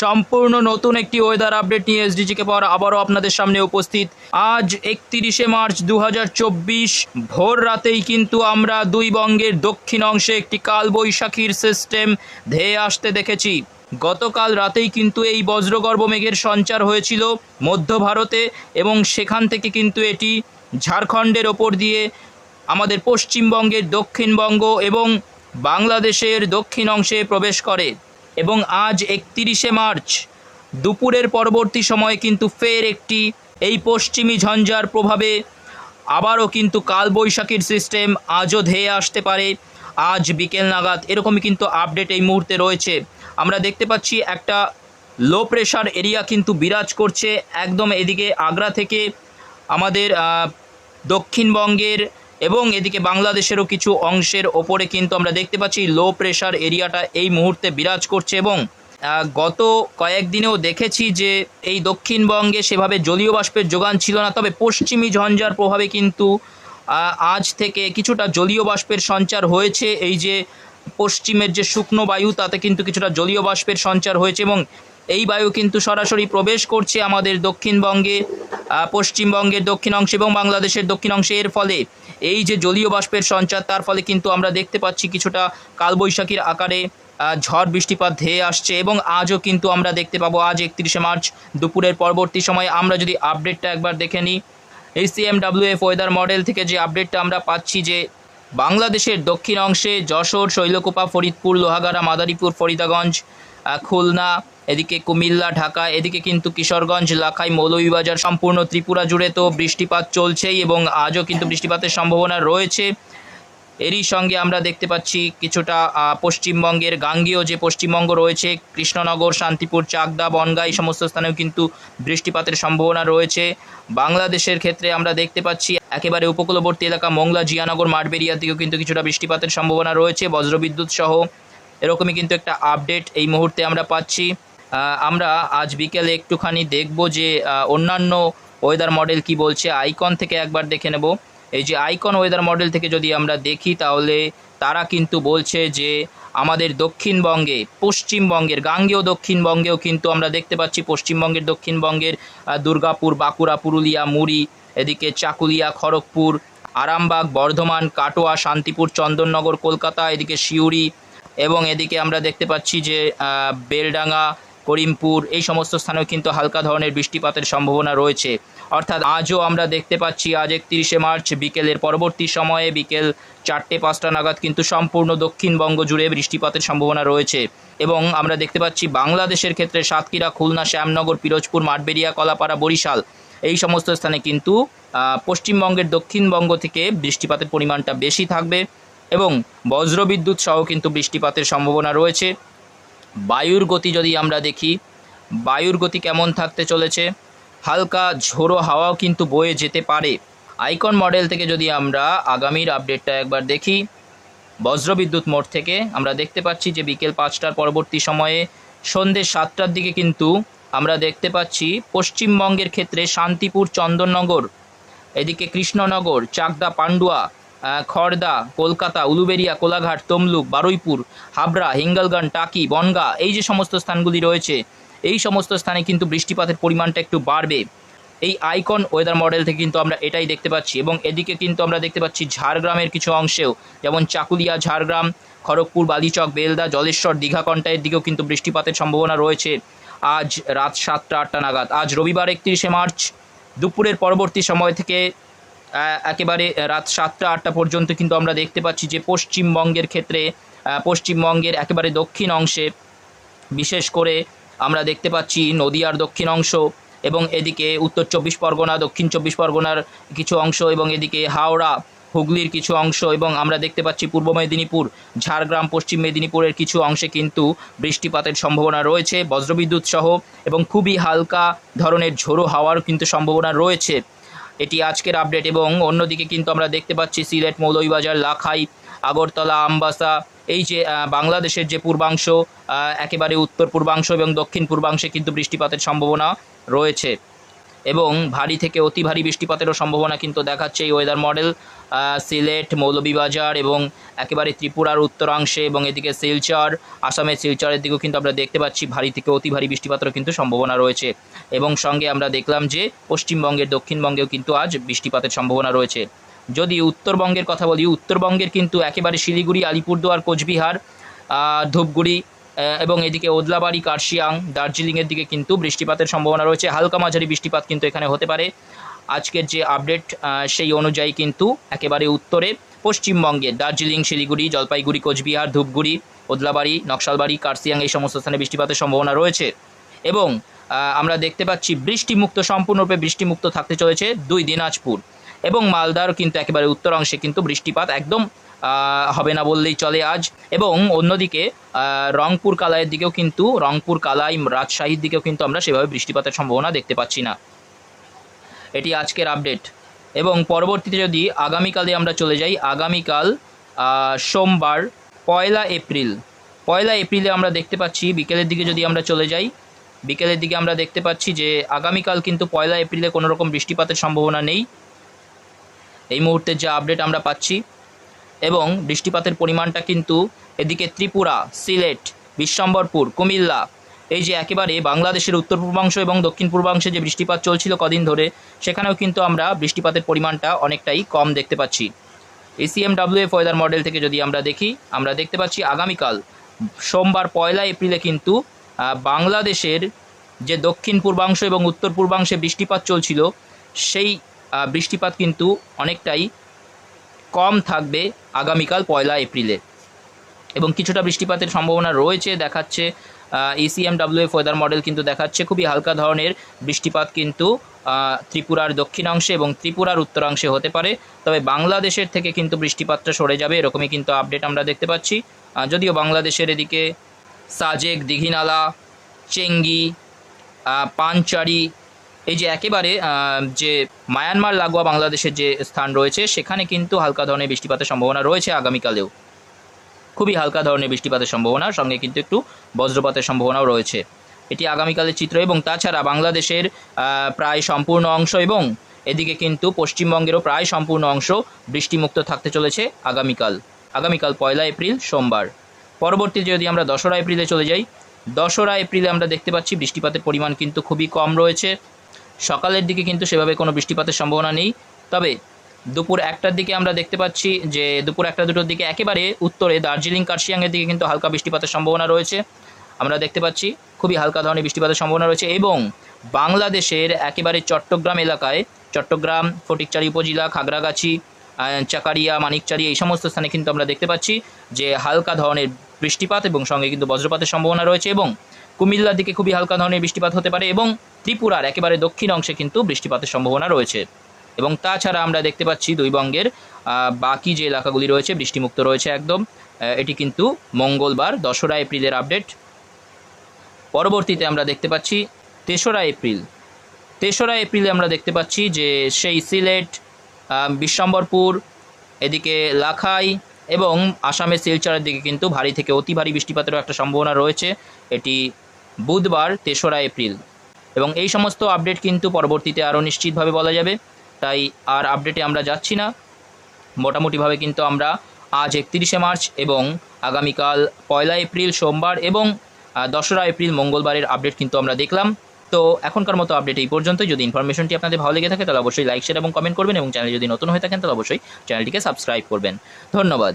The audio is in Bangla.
সম্পূর্ণ নতুন একটি ওয়েদার আপডেট নিয়ে এসডিজিকে পাওয়ার আবারও আপনাদের সামনে উপস্থিত। আজ একত্রিশে মার্চ দু হাজার চব্বিশ, ভোর রাতেই কিন্তু আমরা দুই বঙ্গের দক্ষিণ অংশে একটি কালবৈশাখীর সিস্টেম ধেয়ে আসতে দেখেছি। গতকাল রাতেই কিন্তু এই বজ্রগর্ভ মেঘের সঞ্চার হয়েছিল মধ্য ভারতে এবং সেখান থেকে কিন্তু এটি ঝাড়খণ্ডের ওপর দিয়ে আমাদের পশ্চিমবঙ্গের দক্ষিণবঙ্গ এবং বাংলাদেশের দক্ষিণ অংশে প্রবেশ করে। এবং আজ একত্রিশে মার্চ, দুপুরের পরবর্তী সময়ে কিন্তু ফের একটি এই পশ্চিমী ঝঞ্ঝার প্রভাবে আবারও কিন্তু কালবৈশাখীর সিস্টেম আজও ধেয়ে আসতে পারে। আজ বিকেল নাগাদ এরকমই কিন্তু আপডেট এই মুহূর্তে রয়েছে। আমরা দেখতে পাচ্ছি একটা লো প্রেশার এরিয়া কিন্তু বিরাজ করছে একদম এদিকে আগ্রা থেকে আমাদের দক্ষিণবঙ্গের এবং এদিকে বাংলাদেশেরও কিছু অংশের ওপরে কিন্তু আমরা দেখতে পাচ্ছি লো প্রেশার এরিয়াটা এই মুহূর্তে বিরাজ করছে এবং গত কয়েকদিনেও দেখেছি যে এই দক্ষিণবঙ্গে সেভাবে জলীয় বাষ্পের যোগান ছিল না, তবে পশ্চিমী ঝঞ্ঝার প্রভাবে কিন্তু আজ থেকে কিছুটা জলীয় বাষ্পের সঞ্চার হয়েছে। এই যে পশ্চিমের যে শুকনো বায়ু, তাতে কিন্তু কিছুটা জলীয় বাষ্পের সঞ্চার হয়েছে এবং এই বায়ু কিন্তু সরাসরি প্রবেশ করছে আমাদের দক্ষিণবঙ্গে পশ্চিমবঙ্গের দক্ষিণ অংশে এবং বাংলাদেশের দক্ষিণ অংশে এর ফলে এই যে জলীয় বাষ্পের সঞ্চার, তার ফলে কিন্তু আমরা দেখতে পাচ্ছি কিছুটা কালবৈশাখীর আকারে ঝড় বৃষ্টিপাত ধেয়ে আসছে এবং আজও কিন্তু আমরা দেখতে পাবো আজ একত্রিশে মার্চ দুপুরের পরবর্তী সময়ে। আমরা যদি আপডেটটা একবার দেখে নিই এই সিএমডাব্লিউএফ ওয়েদার মডেল থেকে যে আপডেটটা আমরা পাচ্ছি যে বাংলাদেশের দক্ষিণ অংশে যশোর, শৈলকুপা, ফরিদপুর, লোহাগাড়া, মাদারীপুর, ফরিদাগঞ্জ খুলনা এদিকে কুমিল্লা, ঢাকা, এদিকে কিন্তু কিশোরগঞ্জ, লাখাই, মৌলভীবাজার সম্পূর্ণ ত্রিপুরা জুড়ে তো বৃষ্টিপাত চলছেই এবং আজও কিন্তু বৃষ্টিপাতের সম্ভাবনা রয়েছে। এরই সঙ্গে আমরা দেখতে পাচ্ছি কিছুটা পশ্চিমবঙ্গের গাঙ্গেয় যে পশ্চিমবঙ্গ রয়েছে, কৃষ্ণনগর, শান্তিপুর, চাকদা, বনগাঁ, এই সমস্ত স্থানেও কিন্তু বৃষ্টিপাতের সম্ভাবনা রয়েছে। বাংলাদেশের ক্ষেত্রে আমরা দেখতে পাচ্ছি একেবারে উপকূলবর্তী এলাকা মোংলা, জিয়ানগর, মাঠবেরিয়ার দিকেও কিন্তু কিছুটা বৃষ্টিপাতের সম্ভাবনা রয়েছে। বজ্রবিদ্যুৎ সহ এরকমই কিন্তু একটা আপডেট এই মুহূর্তে আমরা পাচ্ছি। আমরা আজ বিকেলে একটুখানি দেখব যে অন্যান্য ওয়েদার মডেল কি বলছে। আইকন থেকে একবার দেখে নেব। এই যে আইকন ওয়েদার মডেল থেকে যদি আমরা দেখি, তাহলে তারা কিন্তু বলছে যে, আমাদের দক্ষিণবঙ্গে, পশ্চিমবঙ্গের, গাঙ্গেয় দক্ষিণবঙ্গেও কিন্তু আমরা দেখতে পাচ্ছি পশ্চিমবঙ্গের দক্ষিণবঙ্গের দুর্গাপুর, বাঁকুড়া, পুরুলিয়া, মুড়ি, এদিকে চাকুলিয়া, খড়গপুর, আরামবাগ, বর্ধমান, কাটোয়া, শান্তিপুর, চন্দননগর, কলকাতা, এদিকে সিউড়ি, এবং এদিকে আমরা দেখতে পাচ্ছি যে বেলডাঙ্গা করিমপুর, এই সমস্ত স্থানেও কিন্তু হালকা ধরনের বৃষ্টিপাতের সম্ভাবনা রয়েছে। অর্থাৎ আজও আমরা দেখতে পাচ্ছি, আজ একত্রিশে মার্চ, বিকেলের পরবর্তী সময়ে বিকেল চারটে পাঁচটা নাগাদ কিন্তু সম্পূর্ণ দক্ষিণবঙ্গ জুড়ে বৃষ্টিপাতের সম্ভাবনা রয়েছে। এবং আমরা দেখতে পাচ্ছি, বাংলাদেশের ক্ষেত্রে সাতক্ষীরা, খুলনা, শ্যামনগর, পিরোজপুর মাঠবেড়িয়া কলাপাড়া, বরিশাল এই সমস্ত স্থানে কিন্তু পশ্চিমবঙ্গের দক্ষিণবঙ্গ থেকে বৃষ্টিপাতের পরিমাণটা বেশি থাকবে। এবং বজ্রবিদ্যুৎ সহ কিন্তু বৃষ্টিপাতের সম্ভাবনা রয়েছে। বায়ুর গতি যদি আমরা দেখি, বায়ুর গতি কেমন থাকতে চলেছে? হালকা ঝোড়ো হাওয়াও কিন্তু বয়ে যেতে পারে। আইকন মডেল থেকে যদি আমরা আগামীর আপডেটটা একবার দেখি, বজ্রবিদ্যুৎ মোড় থেকে আমরা দেখতে পাচ্ছি যে বিকেল পাঁচটার পরবর্তী সময়ে সন্ধ্যে সাতটার দিকে কিন্তু আমরা দেখতে পাচ্ছি পশ্চিমবঙ্গের ক্ষেত্রে শান্তিপুর চন্দননগর, এদিকে কৃষ্ণনগর, চাকদা, পান্ডুয়া খড়দা, কলকাতা, উলুবেরিয়া, কোলাঘাট, তমলুক, বারুইপুর, হাবড়া, হিঙ্গলগঞ্জ, টাকি, বনগা, এই যে সমস্ত স্থানগুলি রয়েছে, এই সমস্ত স্থানে কিন্তু বৃষ্টিপাতের পরিমাণটা একটু বাড়বে। এই আইকন ওয়েদার মডেল থেকে কিন্তু আমরা এটাই দেখতে পাচ্ছি এবং এদিকে কিন্তু আমরা দেখতে পাচ্ছি ঝাড়গ্রামের কিছু অংশেও, যেমন চাকুলিয়া, ঝাড়গ্রাম, খড়গপুর, বালিচক, বেলদা, জলেশ্বর দীঘাকণ্ঠা এর দিকেও কিন্তু বৃষ্টিপাতের সম্ভাবনা রয়েছে। আজ রাত সাতটা আটটা নাগাদ, আজ রবিবার একত্রিশে মার্চ, দুপুরের পরবর্তী সময় থেকে একেবারে রাত সাতটা, আটটা পর্যন্ত কিন্তু আমরা দেখতে পাচ্ছি যে পশ্চিমবঙ্গের ক্ষেত্রে পশ্চিমবঙ্গের একেবারে দক্ষিণ অংশে, বিশেষ করে আমরা দেখতে পাচ্ছি নদিয়ার দক্ষিণ অংশ এবং এদিকে উত্তর চব্বিশ পরগনা, দক্ষিণ চব্বিশ পরগনার কিছু অংশ এবং এদিকে হাওড়া, হুগলির কিছু অংশ এবং আমরা দেখতে পাচ্ছি পূর্ব মেদিনীপুর, ঝাড়গ্রাম, পশ্চিম মেদিনীপুরের কিছু অংশে কিন্তু বৃষ্টিপাতের সম্ভাবনা রয়েছে, বজ্রবিদ্যুৎ সহ এবং খুবই হালকা ধরনের ঝোড়ো হাওয়ার কিন্তু সম্ভাবনা রয়েছে। এটি আজকের আপডেট এবং অন্যদিকে কিন্তু আমরা দেখতে পাচ্ছি সিলেট মৌলভীবাজার, লাখাই, আগরতলা, আমবাসা, এই যে বাংলাদেশের যে পূর্বাংশ একেবারে উত্তর পূর্বাংশ এবং দক্ষিণ পূর্বাংশে কিন্তু বৃষ্টিপাতের সম্ভাবনা রয়েছে। এবং ভারী থেকে অতি ভারী বৃষ্টিপাতেরও সম্ভাবনা কিন্তু দেখাচ্ছে এই ওয়েদার মডেল সিলেট, মৌলভীবাজার এবং একেবারে ত্রিপুরার উত্তরাংশে এবং এদিকে শিলচর, আসামের শিলচরের দিকেও কিন্তু আমরা দেখতে পাচ্ছি ভারী থেকে অতি ভারী বৃষ্টিপাতেরও কিন্তু সম্ভাবনা রয়েছে এবং সঙ্গে আমরা দেখলাম যে পশ্চিমবঙ্গের, দক্ষিণবঙ্গেও কিন্তু আজ বৃষ্টিপাতের সম্ভাবনা রয়েছে। যদি উত্তরবঙ্গের কথা বলি, উত্তরবঙ্গের কিন্তু একেবারে শিলিগুড়ি, আলিপুরদুয়ার, কোচবিহার ধূপগুড়ি এবং এদিকে ওদলাবাড়ি, কার্শিয়াং, দার্জিলিংয়ের দিকে কিন্তু বৃষ্টিপাতের সম্ভাবনা রয়েছে। হালকা মাঝারি বৃষ্টিপাত কিন্তু এখানে হতে পারে। আজকের যে আপডেট সেই অনুযায়ী কিন্তু একেবারে উত্তরে, পশ্চিমবঙ্গে দার্জিলিং, শিলিগুড়ি, জলপাইগুড়ি, কোচবিহার, ধূপগুড়ি, ওদলাবাড়ি, নকশালবাড়ি, কার্শিয়াং এই সমস্ত স্থানে বৃষ্টিপাতের সম্ভাবনা রয়েছে। এবং আমরা দেখতে পাচ্ছি বৃষ্টিমুক্ত, সম্পূর্ণরূপে বৃষ্টিমুক্ত থাকতে চলেছে দুই দিনাজপুর। এবং মালদার কিন্তু একেবারে উত্তর অংশে কিন্তু বৃষ্টিপাত একদম হবে না বললেই চলে আজ। এবং অন্যদিকে রংপুর কালাইয়ের দিকেও কিন্তু, রংপুর কালাই, রাজশাহীর দিকেও কিন্তু আমরা সেভাবে বৃষ্টিপাতের সম্ভাবনা দেখতে পাচ্ছি না। এটি আজকের আপডেট। এবং পরবর্তীতে যদি আগামীকালে আমরা চলে যাই, আগামীকাল সোমবার, পয়লা এপ্রিল। পয়লা এপ্রিলে আমরা দেখতে পাচ্ছি, বিকেলের দিকে যদি আমরা চলে যাই, বিকেলের দিকে আমরা দেখতে পাচ্ছি যে আগামীকাল কিন্তু পয়লা এপ্রিলে কোনো রকম বৃষ্টিপাতের সম্ভাবনা নেই। এই মুহূর্তে যে আপডেট আমরা পাচ্ছি। এবং বৃষ্টিপাতের পরিমাণটা কিন্তু এদিকে ত্রিপুরা, সিলেট, বিশ্বম্বরপুর, কুমিল্লা, এই যে একেবারে বাংলাদেশের উত্তর পূর্বাংশ এবং দক্ষিণ পূর্বাংশে যে বৃষ্টিপাত চলছিল কদিন ধরে, সেখানেও কিন্তু আমরা বৃষ্টিপাতের পরিমাণটা অনেকটাই কম দেখতে পাচ্ছি। এসিএমডাব্লিউএফ ওয়েদার মডেল থেকে যদি আমরা দেখি, আমরা দেখতে পাচ্ছি আগামীকাল, সোমবার পয়লা এপ্রিলে কিন্তু বাংলাদেশের যে দক্ষিণ পূর্বাংশ এবং উত্তর পূর্বাংশে বৃষ্টিপাত চলছিল, সেই বৃষ্টিপাত কিন্তু অনেকটাই কম থাকবে আগামীকাল পয়লা এপ্রিলে। এবং কিছুটা বৃষ্টিপাতের সম্ভাবনা রয়েছে, দেখাচ্ছে ইসিএমডাব্লিউএফ ওয়েদার মডেল কিন্তু দেখাচ্ছে, খুবই হালকা ধরনের বৃষ্টিপাত কিন্তু ত্রিপুরার দক্ষিণাংশে এবং ত্রিপুরার উত্তরাংশে হতে পারে। তবে বাংলাদেশের থেকে কিন্তু বৃষ্টিপাতটা সরে যাবে, এরকমই কিন্তু আপডেট আমরা দেখতে পাচ্ছি। যদিও বাংলাদেশের এদিকে সাজেক, দিঘিনালা, চেঙ্গি পানচারি এই যে একেবারে যে মায়ানমার লাগোয়া বাংলাদেশের যে স্থান রয়েছে, সেখানে কিন্তু হালকা ধরনের বৃষ্টিপাতের সম্ভাবনা রয়েছে আগামীকালেও। খুবই হালকা ধরনের বৃষ্টিপাতের সম্ভাবনা সঙ্গে কিন্তু একটু বজ্রপাতের সম্ভাবনাও রয়েছে। এটি আগামীকালের চিত্র এবং তাছাড়া বাংলাদেশের প্রায় সম্পূর্ণ অংশ এবং এদিকে কিন্তু পশ্চিমবঙ্গেরও প্রায় সম্পূর্ণ অংশ বৃষ্টিমুক্ত থাকতে চলেছে আগামীকাল আগামীকাল পয়লা এপ্রিল সোমবার। পরবর্তীতে যদি আমরা দশরা এপ্রিলে চলে যাই, দশরা এপ্রিলে আমরা দেখতে পাচ্ছি বৃষ্টিপাতের পরিমাণ কিন্তু খুবই কম রয়েছে। সকালের দিকে কিন্তু সেভাবে কোনো বৃষ্টিপাতের সম্ভাবনা নেই। তবে দুপুর একটার দিকে আমরা দেখতে পাচ্ছি যে দুপুর একটা দুটোর দিকে একেবারে উত্তরে দার্জিলিং, কার্শিয়াংয়ের দিকে কিন্তু হালকা বৃষ্টিপাতের সম্ভাবনা রয়েছে। আমরা দেখতে পাচ্ছি খুবই হালকা ধরনের বৃষ্টিপাতের সম্ভাবনা রয়েছে এবং বাংলাদেশের একেবারে চট্টগ্রাম এলাকায়, চট্টগ্রাম, ফটিকচারি উপজেলা, খাগড়াগাছি চাকারিয়া, মানিকচারি এই সমস্ত স্থানে কিন্তু আমরা দেখতে পাচ্ছি যে হালকা ধরনের বৃষ্টিপাত এবং সঙ্গে কিন্তু বজ্রপাতের সম্ভাবনা রয়েছে এবং কুমিল্লার দিকে খুবই হালকা ধরনের বৃষ্টিপাত হতে পারে এবং ত্রিপুরার একেবারে দক্ষিণ অংশে কিন্তু বৃষ্টিপাতের সম্ভাবনা রয়েছে। এবং তাছাড়া আমরা দেখতে পাচ্ছি দুই বঙ্গের বাকি যে এলাকাগুলি রয়েছে, বৃষ্টিমুক্ত রয়েছে একদম। এটি কিন্তু মঙ্গলবার, দশরা, এপ্রিলের আপডেট। পরবর্তীতে আমরা দেখতে পাচ্ছি তেসরা, এপ্রিল। তেসরা, এপ্রিলে আমরা দেখতে পাচ্ছি যে সেই সিলেট বিশ্বম্বরপুর, এদিকে লাখাই এবং আসামের শিলচরের দিকে কিন্তু ভারী থেকে অতি ভারী বৃষ্টিপাতেরও একটা সম্ভাবনা রয়েছে। এটি বুধবার, তেসরা, এপ্রিল। এবং এই সমস্ত আপডেট কিন্তু পরবর্তীতে আরও নিশ্চিতভাবে বলা যাবে। তাই আর আপডেটে আমরা যাচ্ছি না। মোটামুটিভাবে কিন্তু আমরা আজ একত্রিশে মার্চ এবং আগামীকাল পয়লা এপ্রিল সোমবার এবং দশরা এপ্রিল মঙ্গলবারের আপডেট কিন্তু আমরা দেখলাম। তো এখনকার মতো আপডেট এই পর্যন্ত যদি ইনফরমেশনটি আপনাদের ভালো লেগে থাকে, তাহলে অবশ্যই লাইক শেয়ার এবং কমেন্ট করবেন এবং চ্যানেল যদি নতুন হয়ে থাকেন, তাহলে অবশ্যই চ্যানেলটিকে সাবস্ক্রাইব করবেন। ধন্যবাদ।